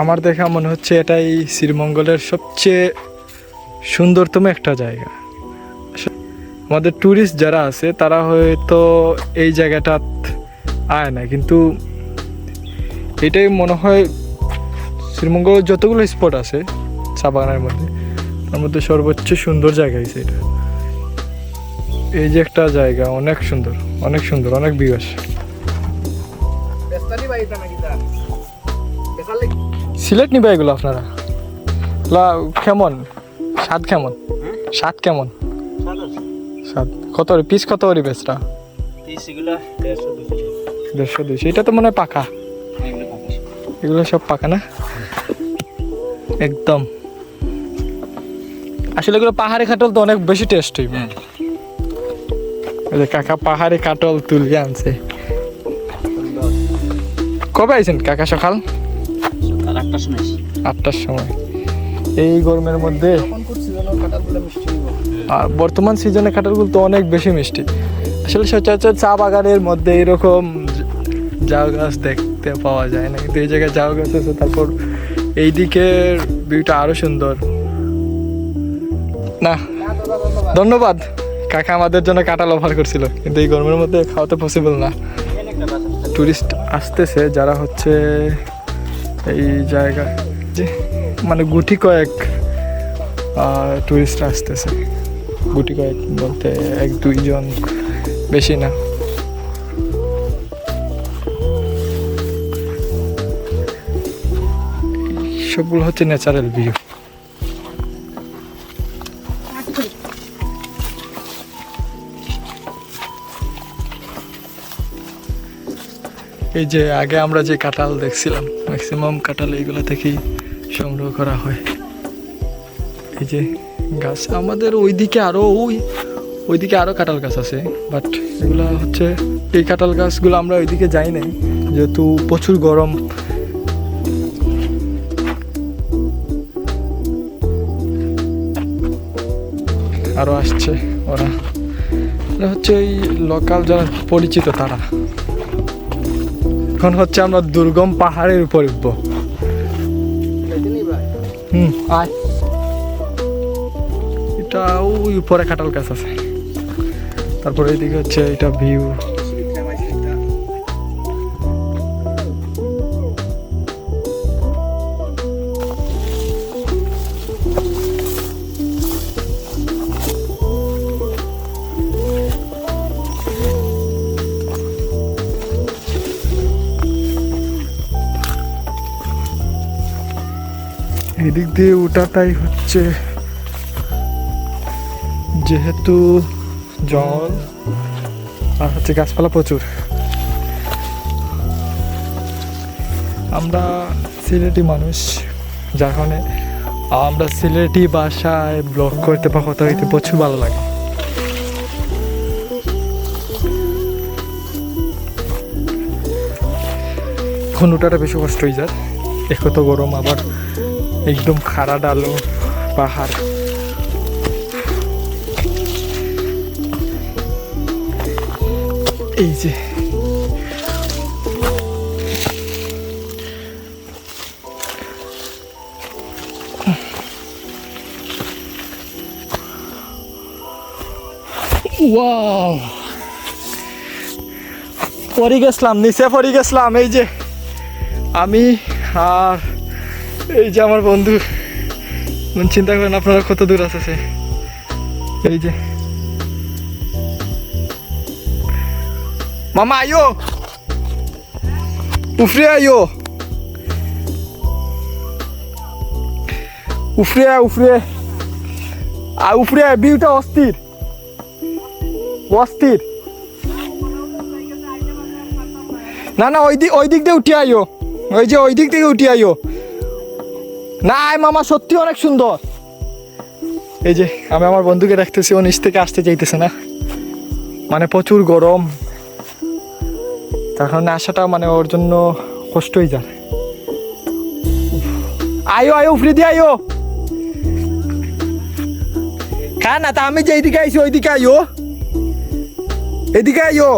আমার দেখা মনে হচ্ছে এটাই শ্রীমঙ্গলের সবচেয়ে সুন্দরতম একটা জায়গা। আমাদের ট্যুরিস্ট যারা আছে, তারা হয়তো এই জায়গাটা আয় না কিন্তু এটাই মনে হয় শ্রীমঙ্গলের যতগুলো স্পট আছে চা বাগানের মধ্যে, তার মধ্যে সর্বোচ্চ সুন্দর জায়গা হয়েছে এটা। এই যে একটা জায়গা, অনেক সুন্দর অনেক সুন্দর, অনেক ভিউ সিলেট নিবে এগুলো আপনারা? লা কেমন? স্বাদ কেমন? স্বাদ কেমন? স্বাদ। কত পিস কত করে বেচটা দেড়শো দুইশো এটা তো মনে হয় পাকা। এগুলো সব পাকা না? একদম। আসলে এগুলো পাহাড়ি কাটল তো অনেক বেশি টেস্ট হইবে কাকা পাহাড়ি কাটল তুলিয়ে আনছে। কবে আইছেন কাকা সকাল? আটটার সময় এই গরমের মধ্যে আর বর্তমান সিজনে কাঁঠালগুলো তো অনেক বেশি মিষ্টি। আসলে সচরাচর চা বাগানের মধ্যে এরকম জাউ গাছ দেখতে পাওয়া যায় না কিন্তু এই জায়গায় জাউ গাছ আছে তারপর এই দিকের ভিউটা আরও সুন্দর। না ধন্যবাদ। কাকা আমাদের জন্য কাঁঠাল অফার করছিল কিন্তু এই গরমের মধ্যে খাওয়া তো পসিবল না। টুরিস্ট আসতেছে যারা হচ্ছে এই জায়গা। যে মানে গুটি কয়েক টুরিস্ট আসতেছে। গুটি কয়েক বলতে এক, দুইজন বেশি না। সবগুলো হচ্ছে ন্যাচারাল ভিউ এই যে আগে আমরা যে কাঁঠাল দেখছিলাম ম্যাক্সিমাম কাঁঠাল এইগুলো থেকেই সংগ্রহ করা হয়। এই যে গাছ, আমাদের ওইদিকে আরও ওই, ওইদিকে আরও কাঁঠাল গাছ আছে বাট এগুলো হচ্ছে, এই কাঁঠাল গাছগুলো আমরা ওইদিকে যাই নাই, যেহেতু প্রচুর গরম। আরও আসছে ওরা। হচ্ছে ওই লোকাল যারা পরিচিত তারা। এখন হচ্ছে আমরা দুর্গম পাহাড়ের উপর উঠবো। হুম। এটা ওই উপরে কাঁঠাল গাছ আছে। তারপরে এইদিকে হচ্ছে এটা ভিউ এদিক দিয়ে ওঠাটাই হচ্ছে যেহেতু জল আর হচ্ছে গাছপালা প্রচুর। আমরা সিলেটি মানুষ, যার কারণে আমরা সিলেটি বাসায় ব্লগ করতে বা কথা হইতে প্রচুর ভালো লাগে। এখন ওটাটা বেশি কষ্ট হয়ে যায় এক তো গরম আবার একদম খাড়া ডালো পাহাড়। এই যে। ওয়াও। পরে গেছিলাম, নিচে পরে গেছিলাম, এই যে। আমি আর এই যে আমার বন্ধু। মানে চিন্তা করেন আপনারা কত দূর আছে সে এই যে। মামা আইও উফরে আইও উফরে উফরে। আর উফরে ভিউটা অস্থির। অস্থির। না না, ওই দিক ওই দিক দিয়ে উঠে আইও ওই যে ওই দিক থেকে উঠে আইও না আয় মামা, সত্যি অনেক সুন্দর। এই যে, আমি আমার বন্ধুকে দেখতেছি, ও নিচ থেকে আসতে চাইতেছে না। মানে প্রচুর গরম। তার কারণে আসাটা মানে ওর জন্য কষ্টই যায় আয়ো আয়ো উফরে দিয়ে আয়ো। হ্যাঁ না, তা আমি যে এইদিকে আইছি, ওইদিকে আইও এদিকে আইও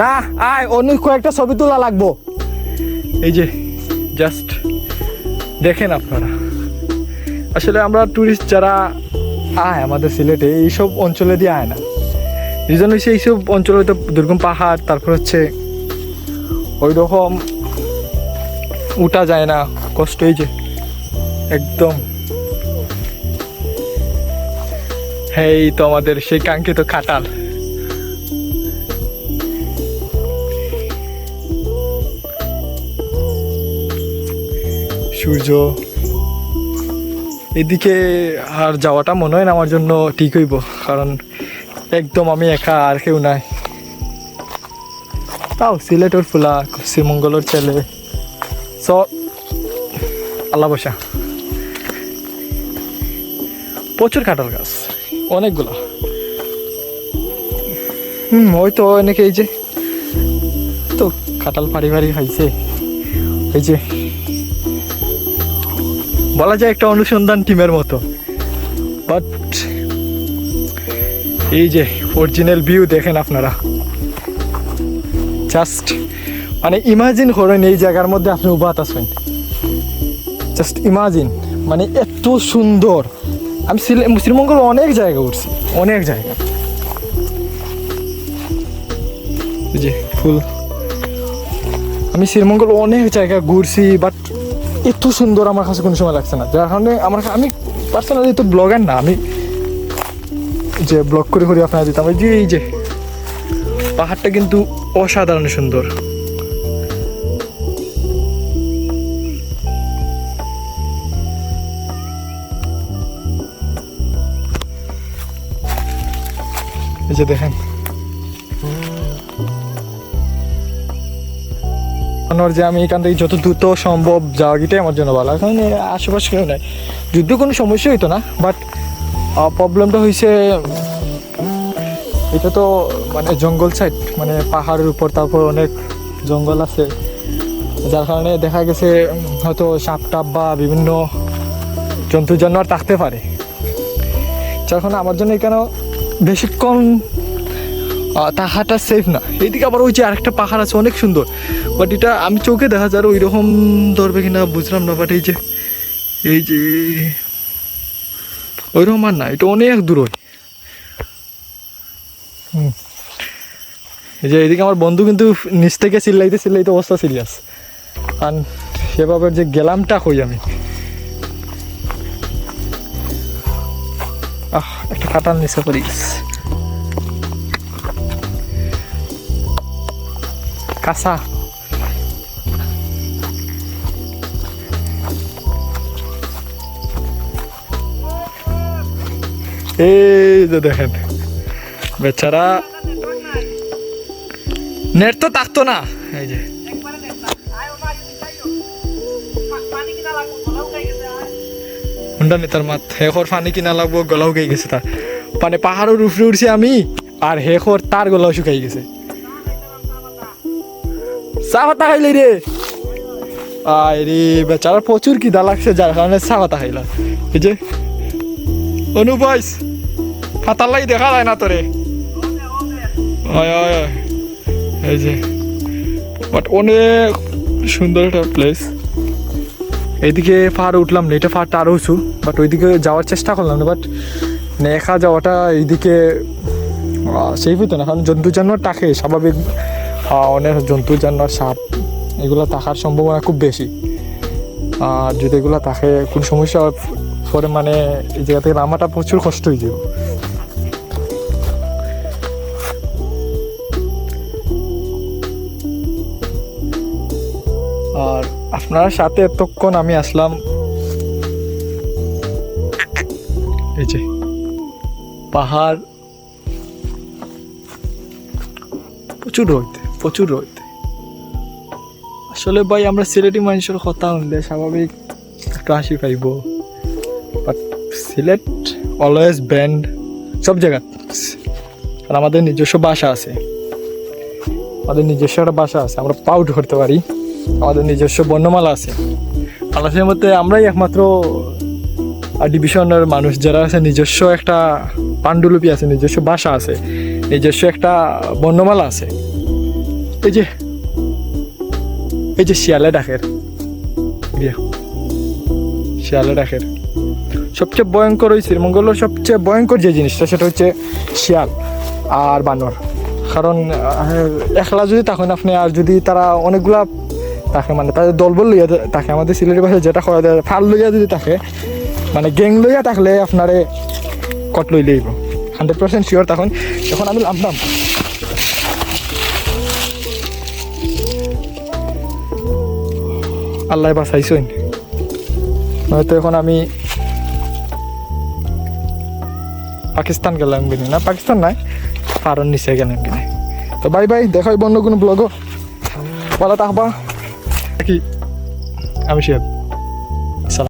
না, আয়, অন্য কয়েকটা ছবি তোলা লাগবো। এই যে জাস্ট দেখেন আপনারা। আসলে আমরা ট্যুরিস্ট যারা আয় আমাদের সিলেটে, এইসব অঞ্চলে দিয়ে আয় না। রিজন হচ্ছে এইসব অঞ্চলে তো দুর্গম পাহাড়, তারপর হচ্ছে ওই রকম উঠা যায় না, কষ্ট এই যে, একদম। হ্যাঁ এই তো আমাদের সেই কাঙ্ক্ষিত খাটাল। সূর্য। এদিকে আর যাওয়াটা মনে হয় না, আমার জন্য ঠিক হইব, কারণ একদম আমি একা আর কেউ নাই। তাও সিলেটের ফুলা, শ্রীমঙ্গলের ছেলে। স, আল্লাহ বসা। প্রচুর কাঁঠাল গাছ, অনেকগুলা। হুম, ওই তো এনেকে এই যে, তো কাঁঠাল ফাড়ি ফাড়ি খাইছে এই যে বলা যায় একটা অনুসন্ধান টিমের মতো। বাট এই যে অরিজিনাল ভিউ দেখেন আপনারা। জাস্ট মানে ইমাজিন করেন এই জায়গার মধ্যে আপনি উবাত আছেন। জাস্ট ইমাজিন মানে এত সুন্দর। আমি শ্রী- শ্রীমঙ্গল অনেক জায়গা ঘুরছি, অনেক জায়গা। যে ফুল। আমি শ্রীমঙ্গল অনেক জায়গা ঘুরছি বাট এত সুন্দর আমার কাছে কোনো সময় লাগছে না। যার কারণে আমার আমি পার্সোনালি তো ব্লগার না, আমি যে ব্লগ করে করে আপনারা দিতাম যে, এই যে, পাহাড়টা কিন্তু অসাধারণ সুন্দর। এই যে দেখেন যে আমি এখান থেকে যত দ্রুত সম্ভব যাওয়া গিটাই আমার জন্য ভালো। এ, আশেপাশে কেউ নাই। যুদ্ধ কোনো সমস্যা হইতো না বাট প্রবলেমটা হয়েছে এটা তো মানে জঙ্গল সাইড মানে পাহাড়ের উপর, তারপর অনেক জঙ্গল আছে। যার কারণে দেখা গেছে হয়তো সাপ টাপ বা বিভিন্ন জন্তু জানোয়ার থাকতে পারে। যার কারণে আমার জন্য এখানেও বেশিক্ষণ তাহাটা সেফ না। এইদিকে আবার ওই যে আরেকটা পাহাড় আছে, অনেক সুন্দর। বাট এটা আমি চোখে দেখা যায় ওই রকম ধরবে কিনা বুঝলাম না বাট এই যে এই যে ওই রকম আর না, এটা অনেক দূর এই যে এদিকে আমার বন্ধু কিন্তু নিচ থেকে চিল্লাইতে চিল্লাইতে অবস্থা সিরিয়াস আর সেভাবে যে গেলামটা কই আমি? আহ, একটা কাটার নিচে পড়ে গেছে। কাঁচা এই যে দেখেন। বেচারা নেট তো থাকতো না। এই যে। হুন্ডা নেতার মাত হেখর পানি কিনা লাগবো, গলাও গেই গেছে তার। মানে পাহাড়ের উপরে উঠছি আমি, আর হেখর তার গলাও শুকাই গেছে। চা পাতা খাইলে রে। আয় রে বেচারা প্রচুর কিদা লাগছে, যার কারণে চা পাতা খাইলাম এই যে অনুবাইস ফাতার লাগি দেখা যায় না তোরে। এই যে, বাট অনেক সুন্দর একটা প্লেস এইদিকে পাহাড়ে উঠলাম না, এটা পাহাড়টা আরও উঁচু বাট ওইদিকে যাওয়ার চেষ্টা করলাম না বাট একা যাওয়াটা এইদিকে সেই হইতো না, কারণ জন্তু জানোয়ার থাকে স্বাভাবিক অনেক জন্তু, জানোয়ার, সাপ, এগুলো থাকার সম্ভাবনা খুব বেশি। আর যদি এগুলো থাকে, কোন সমস্যা পরে মানে এই জায়গা থেকে নামাটা প্রচুর কষ্ট হয়ে যাবে। আর আপনার সাথে এতক্ষণ আমি আসলাম এই যে পাহাড়, প্রচুর রোদ। প্রচুর রোদ। আসলে ভাই, আমরা সিলেটি মানুষের কথা শুনলে স্বাভাবিক একটু হাসি পাইব। বাট সিলেট অলওয়েজ ব্যান্ড সব জায়গা আর আমাদের নিজস্ব ভাষা আছে। আমাদের নিজস্ব একটা ভাষা আছে, আমরা পাউট করতে পারি। আমাদের নিজস্ব বর্ণমালা আছে। বাংলাদেশের মধ্যে আমরাই একমাত্র ডিভিশনের মানুষ যারা আছে, নিজস্ব একটা পাণ্ডুলিপি আছে, নিজস্ব ভাষা আছে, নিজস্ব একটা বর্ণমালা আছে। এই যে এই যে শিয়ালে ডাকের। শিয়ালে ডাকের। সবচেয়ে ভয়ঙ্কর ওই শ্রীমঙ্গলের সবচেয়ে ভয়ঙ্কর যে জিনিসটা, সেটা হচ্ছে শিয়াল আর বানর। কারণ একলা যদি তখন আপনি, আর যদি তারা অনেকগুলা তাকে মানে তাদের দলবল লইয়া তাকে, আমাদের সিলেটি ভাষায় যেটা করা যায় ফাল লইয়া যদি থাকে মানে গ্যাং লইয়া থাকলে আপনারে কট লই লইব। হান্ড্রেড পার্সেন্ট শিওর তখন এখন আমি নামলাম আল্লাহ বাঁচাইছেন নয়তো এখন আমি পাকিস্তান গেলাম কিনে না, পাকিস্তান নাই ফারন নিচে গেলাম কিনে তো বাই বাই দেখাই বন্ধ কোনো ব্লগও বলা থাকবা কি? আমি শিয়াব